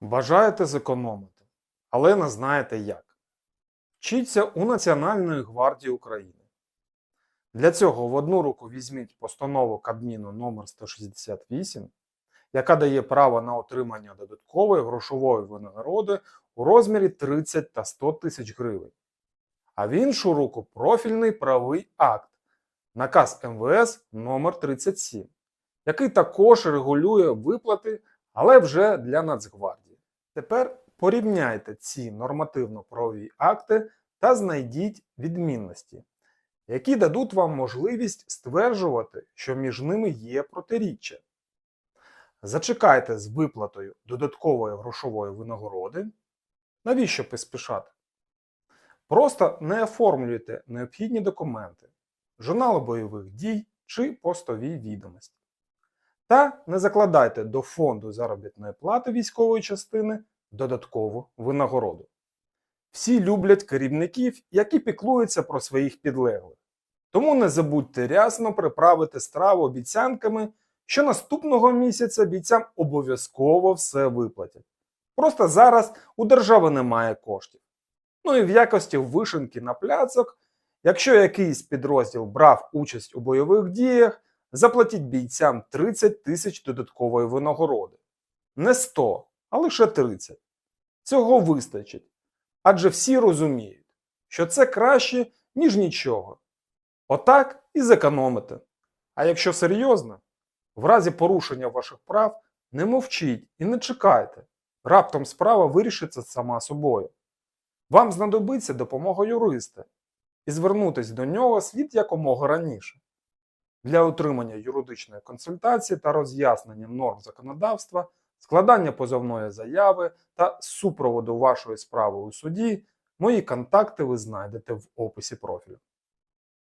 Бажаєте зекономити, але не знаєте як. Вчіться у Національної гвардії України. Для цього в одну руку візьміть постанову Кабміну номер 168, яка дає право на отримання додаткової грошової винагороди у розмірі 30 та 100 тисяч гривень. А в іншу руку профільний правовий акт наказ МВС номер 37, який також регулює виплати, але вже для Нацгвардії. Тепер порівняйте ці нормативно-правові акти та знайдіть відмінності, які дадуть вам можливість стверджувати, що між ними є протиріччя. Зачекайте з виплатою додаткової грошової винагороди. Навіщо поспішати? Просто не оформлюйте необхідні документи, журнали бойових дій чи постові відомості. Та не закладайте до фонду заробітної плати військової частини додаткову винагороду. Всі люблять керівників, які піклуються про своїх підлеглих. Тому не забудьте рясно приправити страву обіцянками, що наступного місяця бійцям обов'язково все виплатять. Просто зараз у держави немає коштів. Ну і в якості вишенки на пляцок, якщо якийсь підрозділ брав участь у бойових діях, заплатіть бійцям 30 тисяч додаткової винагороди. Не 100, а лише 30. Цього вистачить. Адже всі розуміють, що це краще, ніж нічого. Отак і зекономите. А якщо серйозно, в разі порушення ваших прав не мовчіть і не чекайте. Раптом справа вирішиться сама собою. Вам знадобиться допомога юриста, і звернутися до нього слід якомога раніше. Для отримання юридичної консультації та роз'яснення норм законодавства, складання позовної заяви та супроводу вашої справи у суді, мої контакти ви знайдете в описі профілю.